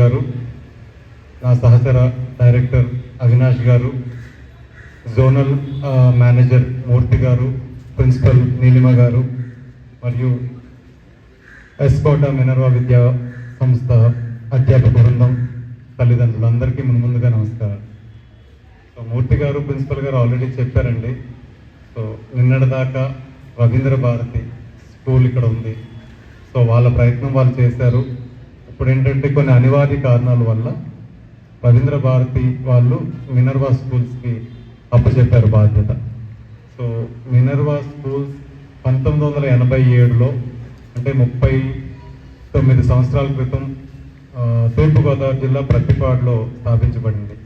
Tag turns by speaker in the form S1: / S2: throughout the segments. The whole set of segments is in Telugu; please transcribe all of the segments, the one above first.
S1: గారు నా సహచర డైరెక్టర్ అవినాష్ గారు జోనల్ మేనేజర్ మూర్తి గారు ప్రిన్సిపల్ నీలిమ గారు మరియు ఎస్కోట మినర్వా విద్యా సంస్థ అధ్యాపక బృందం తల్లిదండ్రులు అందరికీ ముందుగా నమస్కారం సో మూర్తి గారు ప్రిన్సిపల్ గారు ఆల్రెడీ చెప్పారండి. సో నిన్నటి దాకా రవీంద్ర భారతి స్కూల్ ఇక్కడ ఉంది. సో వాళ్ళ ప్రయత్నం వాళ్ళు చేశారు. ఇప్పుడు ఏంటంటే కొన్ని అనివార్య కారణాల వల్ల రవీంద్ర భారతి వాళ్ళు మినర్వా స్కూల్స్కి అప్పచెప్పారు బాధ్యత. సో మినర్వా స్కూల్స్ పంతొమ్మిది వందల ఎనభై ఏడులో అంటే ముప్పై తొమ్మిది సంవత్సరాల క్రితం తూర్పుగోదావరి జిల్లా ప్రతిపాడులో స్థాపించబడింది.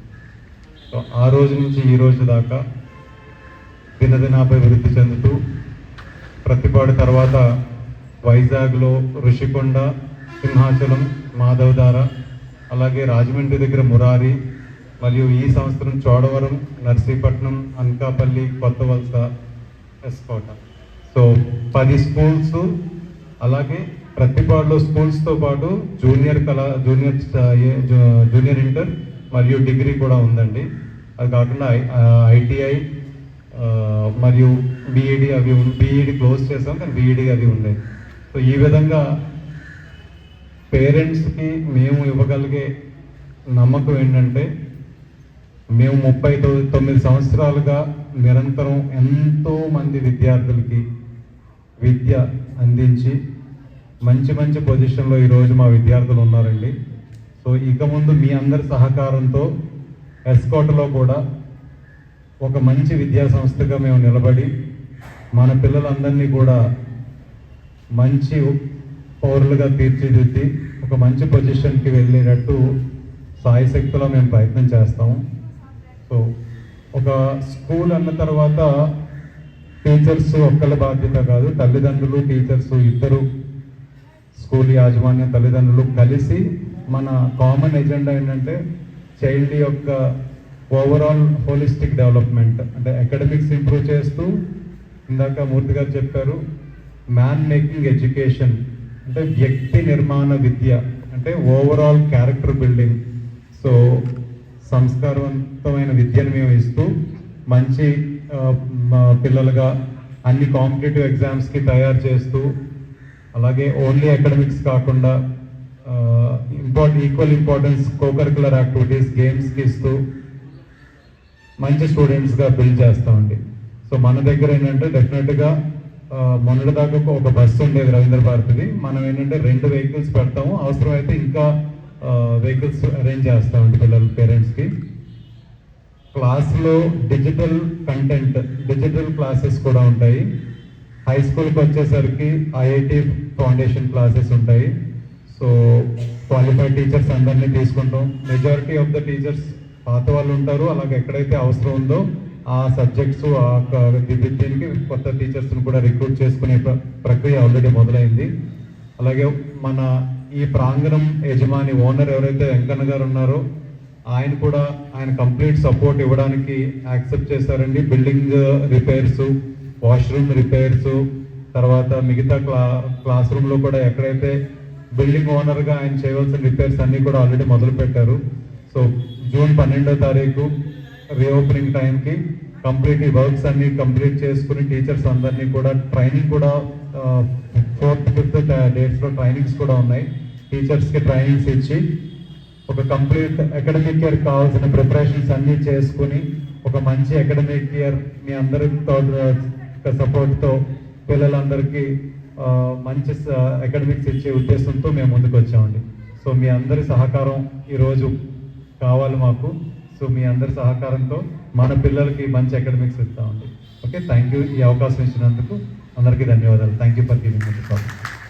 S1: సో ఆ రోజు నుంచి ఈ రోజు దాకా దినదినాభివృద్ధి చెందుతూ ప్రతిపాడు తర్వాత వైజాగ్లో ఋషికొండ సింహాచలం మాధవధార అలాగే రాజమండ్రి దగ్గర మురారి మరియు ఈ సంవత్సరం చోడవరం నర్సీపట్నం అనకాపల్లి కొత్త వలస ఎస్కోట. సో పది స్కూల్స్ అలాగే ప్రతిపాడులో స్కూల్స్తో పాటు జూనియర్ కళా జూనియర్ ఏ- జూనియర్ ఇంటర్ మరియు డిగ్రీ కూడా ఉందండి. అది కాకుండా ఐటీఐ మరియు బీఈడి అవి బీఈడి క్లోజ్ చేసాం కానీ బీఈడి అవి ఉన్నాయి సో ఈ విధంగా పేరెంట్స్కి మేము ఇవ్వగలిగే నమ్మకం ఏంటంటే మేము ముప్పై తొమ్మిది సంవత్సరాలుగా నిరంతరం ఎంతో మంది విద్యార్థులకి విద్య అందించి మంచి మంచి పొజిషన్లో ఈరోజు మా విద్యార్థులు ఉన్నారండి. సో ఇక ముందు మీ అందరి సహకారంతో ఎస్కోటలో కూడా ఒక మంచి విద్యా సంస్థగా మేము నిలబడి మన పిల్లలందరినీ కూడా మంచి పౌరులుగా తీర్చిదిద్ది ఒక మంచి పొజిషన్కి వెళ్ళేటట్టు సాయి శక్తిలో మేము ప్రయత్నం చేస్తాము సో ఒక స్కూల్ అన్న తర్వాత టీచర్స్ ఒక్కళ్ళ బాధ్యత కాదు తల్లిదండ్రులు టీచర్స్ ఇద్దరు స్కూల్ యాజమాన్యం తల్లిదండ్రులు కలిసి మన కామన్ ఎజెండా ఏంటంటే చైల్డ్ యొక్క ఓవరాల్ హోలిస్టిక్ డెవలప్మెంట్ అంటే అకాడమిక్స్ ఇంప్రూవ్ చేస్తూ ఇందాక మూర్తి గారు చెప్పారు మ్యాన్ మేకింగ్ ఎడ్యుకేషన్. అంటే వ్యక్తి నిర్మాణ విద్య అంటే ఓవరాల్ క్యారెక్టర్ బిల్డింగ్ సో సంస్కారవంతమైన విద్యను మేము ఇస్తూ మంచి మా పిల్లలుగా అన్ని కాంపిటేటివ్ ఎగ్జామ్స్కి తయారు చేస్తూ అలాగే ఓన్లీ అకాడమిక్స్ కాకుండా impart equal importance cocurricular activities గేమ్స్కి ఇస్తూ మంచి స్టూడెంట్స్గా బిల్డ్ చేస్తామండి సో మన దగ్గర ఏంటంటే డెఫినెట్గా మొన్నటి దాకా ఒక బస్సు ఉండేది రవీంద్ర భారతిది. మనం ఏంటంటే రెండు వెహికల్స్ పెడతాము. అవసరమైతే ఇంకా వెహికల్స్ అరేంజ్ చేస్తామండి పిల్లల పేరెంట్స్కి క్లాస్లో డిజిటల్ కంటెంట్ డిజిటల్ క్లాసెస్ కూడా ఉంటాయి. హై స్కూల్కి వచ్చేసరికి ఐఐటి ఫౌండేషన్ క్లాసెస్ ఉంటాయి. సో క్వాలిఫైడ్ టీచర్స్ అందరినీ తీసుకుంటాం. మెజారిటీ ఆఫ్ ద టీచర్స్ పాత వాళ్ళు ఉంటారు. అలాగే ఎక్కడైతే అవసరం ఉందో ఆ సబ్జెక్ట్స్ ఆ దీనికి కొత్త టీచర్స్ని కూడా రిక్రూట్ చేసుకునే ప్ర- ప్రక్రియ ఆల్రెడీ మొదలైంది. అలాగే మన ఈ ప్రాంగణం యజమాని ఓనర్ ఎవరైతే వెంకన్న గారు ఉన్నారో ఆయన కూడా ఆయన కంప్లీట్ సపోర్ట్ ఇవ్వడానికి యాక్సెప్ట్ చేశారండి. బిల్డింగ్ రిపేర్స్ వాష్రూమ్ రిపేర్స్ తర్వాత మిగతా క్లా క్లాస్ రూమ్లో కూడా ఎక్కడైతే బిల్డింగ్ ఓనర్గా ఆయన చేయవలసిన రిపేర్స్ అన్నీ కూడా ఆల్రెడీ మొదలు పెట్టారు సో జూన్ పన్నెండో తారీఖు రీఓపెనింగ్ టైంకి కంప్లీట్ ఈ వర్క్స్ అన్ని కంప్లీట్ చేసుకుని టీచర్స్ అందరినీ కూడా ట్రైనింగ్ కూడా ఫోర్త్ ఫిఫ్త్ డేట్స్లో ట్రైనింగ్స్ కూడా ఉన్నాయి. టీచర్స్కి ట్రైనింగ్స్ ఇచ్చి ఒక కంప్లీట్ అకాడమిక్ ఇయర్ కావాల్సిన ప్రిపరేషన్స్ అన్నీ చేసుకుని ఒక మంచి అకాడమిక్ ఇయర్ మీ అందరి సపోర్ట్తో పిల్లలందరికీ మంచి అకాడమిక్స్ ఇచ్చే ఉద్దేశంతో మేము ముందుకు వచ్చామండి. సో మీ అందరి సహకారం ఈరోజు కావాలి మాకు. సో మీ అందరి సహకారంతో మన పిల్లలకి మంచి అకాడమిక్స్ ఇస్తామండి ఓకే థ్యాంక్ యూ ఈ అవకాశం ఇచ్చినందుకు అందరికీ ధన్యవాదాలు. Thank you for giving me